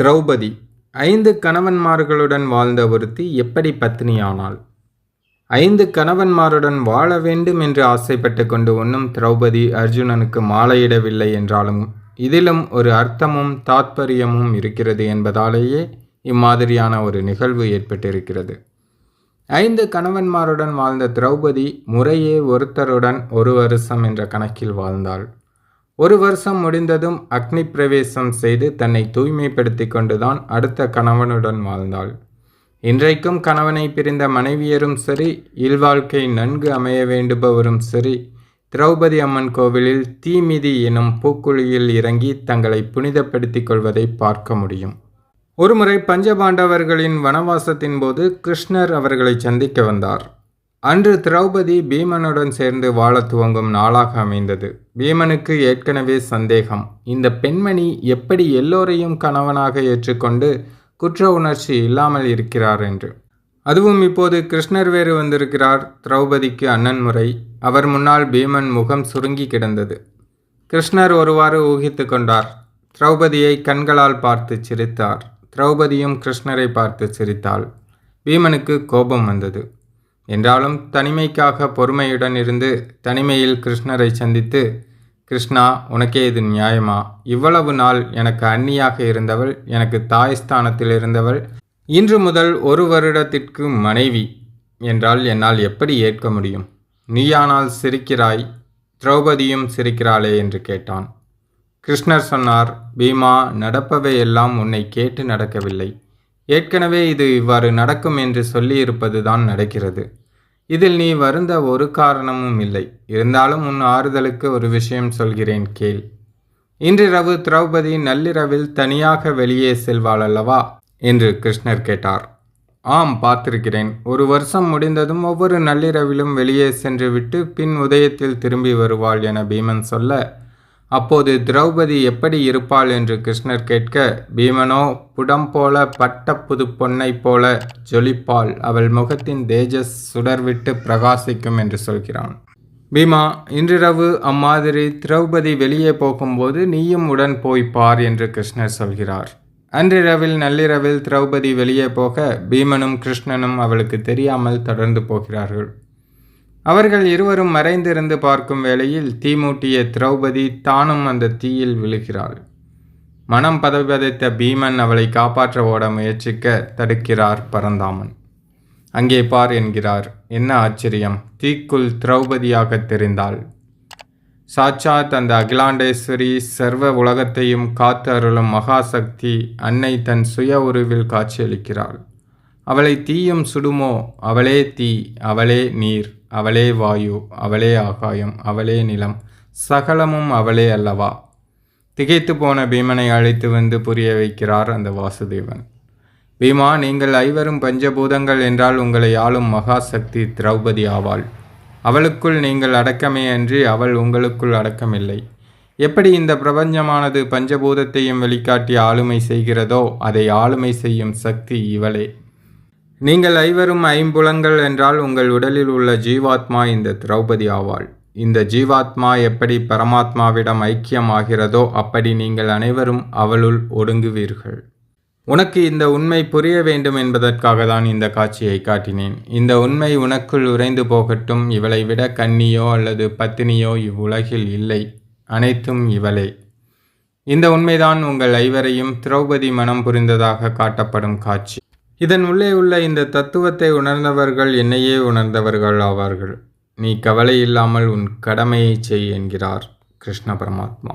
திரௌபதி ஐந்து கணவன்மார்களுடன் வாழ்ந்த ஒருத்தி எப்படி பத்னியானாள்? ஐந்து கணவன்மாருடன் வாழ வேண்டும் என்று ஆசைப்பட்டு கொண்டு ஒன்றும் திரௌபதி அர்ஜுனனுக்கு மாலையிடவில்லை என்றாலும் இதிலும் ஒரு அர்த்தமும் தாத்பரியமும் இருக்கிறது என்பதாலேயே இம்மாதிரியான ஒரு நிகழ்வு ஏற்பட்டிருக்கிறது. ஐந்து கணவன்மாருடன் வாழ்ந்த திரௌபதி முறையே ஒருத்தருடன் ஒரு வருஷம் என்ற கணக்கில் வாழ்ந்தாள். ஒரு வருஷம் முடிந்ததும் அக்னி பிரவேசம் செய்து தன்னை தூய்மைப்படுத்தி கொண்டுதான் அடுத்த கணவனுடன் வாழ்ந்தாள். இன்றைக்கும் கணவனை பிரிந்த மனைவியரும் சரி இல்வாழ்க்கை நன்கு அமைய வேண்டுபவரும் சரி திரௌபதி அம்மன் கோவிலில் தீமிதி எனும் பூக்குழியில் இறங்கி தங்களை புனிதப்படுத்திக் கொள்வதை பார்க்க முடியும். ஒருமுறை பஞ்சபாண்டவர்களின் வனவாசத்தின் போது கிருஷ்ணர் அவர்களை சந்திக்க வந்தார். அன்று திரௌபதி பீமனுடன் சேர்ந்து வாழத் துவங்கும் நாளாக அமைந்தது. பீமனுக்கு ஏற்கனவே சந்தேகம். இந்த பெண்மணி எப்படி எல்லோரையும் கணவனாக ஏற்றுக்கொண்டு குற்ற உணர்ச்சி இல்லாமல் இருக்கிறார் என்று. அதுவும் இப்போது கிருஷ்ணர் வேறு வந்திருக்கிறார் திரௌபதிக்கு அண்ணன் முறை. அவர் முன்னால் பீமன் முகம் சுருங்கி கிடந்தது. கிருஷ்ணர் ஒருவாறு ஊகித்து கொண்டார். திரௌபதியை கண்களால் பார்த்து சிரித்தார். திரௌபதியும் கிருஷ்ணரை பார்த்து சிரித்தாள். பீமனுக்கு கோபம் வந்தது. என்றாலும் தனிமைக்காக பொறுமையுடன் இருந்து தனிமையில் கிருஷ்ணரை சந்தித்து கிருஷ்ணா உனக்கே இது நியாயமா? இவ்வளவு நாள் எனக்கு அன்னியாக இருந்தவள் எனக்கு தாய் ஸ்தானத்தில் இருந்தவள். இன்று முதல் ஒரு வருடத்திற்கு மனைவி என்றால் என்னால் எப்படி ஏற்க முடியும்? நீயானால் சிரிக்கிறாய் திரௌபதியும் சிரிக்கிறாளே என்று கேட்டான். கிருஷ்ணர் சொன்னார் பீமா நடப்பவை எல்லாம் உன்னை கேட்டு நடக்கவில்லை. ஏற்கனவே இது இவ்வாறு நடக்கும் என்று சொல்லியிருப்பதுதான் நடக்கிறது. இதில் நீ வருந்த ஒரு காரணமும் இல்லை. இருந்தாலும் உன் ஆறுதலுக்கு ஒரு விஷயம் சொல்கிறேன் கேள். இன்றிரவு திரௌபதி நள்ளிரவில் தனியாக வெளியே செல்வாள் அல்லவா என்று கிருஷ்ணர் கேட்டார். ஆம் பார்த்திருக்கிறேன். ஒரு வருஷம் முடிந்ததும் ஒவ்வொரு நள்ளிரவிலும் வெளியே சென்று விட்டு பின் உதயத்தில் திரும்பி வருவாள் என பீமன் சொல்ல அப்போது திரௌபதி எப்படி இருப்பாள் என்று கிருஷ்ணர் கேட்க பீமனோ புடம் போல பட்ட புது பொன்னை போல ஜொலிப்பாள். அவள் முகத்தின் தேஜஸ் சுடர்விட்டு பிரகாசிக்கும் என்று சொல்கிறான். பீமா இன்றிரவு அம்மாதிரி திரௌபதி வெளியே போகும்போது நீயும் உடன் போய் பார் என்று கிருஷ்ணர் சொல்கிறார். அன்றிரவில் நள்ளிரவில் திரௌபதி வெளியே போக பீமனும் கிருஷ்ணனும் அவளுக்கு தெரியாமல் தொடர்ந்து போகிறார்கள். அவர்கள் இருவரும் மறைந்திருந்து பார்க்கும் வேளையில் தீமூட்டிய திரௌபதி தானும் அந்த தீயில் விழுகிறாள். மனம் பதவிபதைத்த பீமன் அவளை காப்பாற்ற ஓட முயற்சிக்க தடுக்கிறார் பரந்தாமன். அங்கே பார் என்கிறார் என்ன ஆச்சரியம்? தீக்குள் திரௌபதியாக தெரிந்தாள். சாட்சாத் அந்த அகிலாண்டேஸ்வரி சர்வ உலகத்தையும் காத்து அருளும் மகாசக்தி அன்னை தன் சுய உருவில் காட்சியளிக்கிறாள். அவளை தீயும் சுடுமோ? அவளே தீ அவளே நீர். அவளே வாயு அவளே ஆகாயம் அவளே நிலம். சகலமும் அவளே அல்லவா? திகைத்து போன பீமனை அழைத்து வந்து புரிய வைக்கிறார் அந்த வாசுதேவன். பீமா நீங்கள் ஐவரும் பஞ்சபூதங்கள் என்றால் உங்களை ஆளும் மகாசக்தி திரௌபதி ஆவாள். அவளுக்குள் நீங்கள் அடக்கமே அன்றி அவள் உங்களுக்குள் அடக்கமில்லை. எப்படி இந்த பிரபஞ்சமானது பஞ்சபூதத்தையும் வெளிக்காட்டி ஆளுமை செய்கிறதோ அதை ஆளுமை செய்யும் சக்தி இவளே. நீங்கள் ஐவரும் ஐம்புலங்கள் என்றால் உங்கள் உடலில் உள்ள ஜீவாத்மா இந்த திரௌபதி ஆவாள். இந்த ஜீவாத்மா எப்படி பரமாத்மாவிடம் ஐக்கியமாகிறதோ அப்படி நீங்கள் அனைவரும் அவளுள் ஒடுங்குவீர்கள். உனக்கு இந்த உண்மை புரிய வேண்டும் என்பதற்காக தான் இந்த காட்சியை காட்டினேன். இந்த உண்மை உனக்குள் உறைந்து போகட்டும். இவளை விட கன்னியோ அல்லது பத்தினியோ இவ்வுலகில் இல்லை. அனைத்தும் இவளே. இந்த உண்மைதான் உங்கள் ஐவரையும் திரௌபதி மனம் புரிந்ததாக காட்டப்படும் காட்சி. இதன் உள்ளே உள்ள இந்த தத்துவத்தை உணர்ந்தவர்கள் என்னையே உணர்ந்தவர்கள் ஆவார்கள். நீ கவலை இல்லாமல் உன் கடமையை செய் என்கிறார் கிருஷ்ண பரமாத்மா.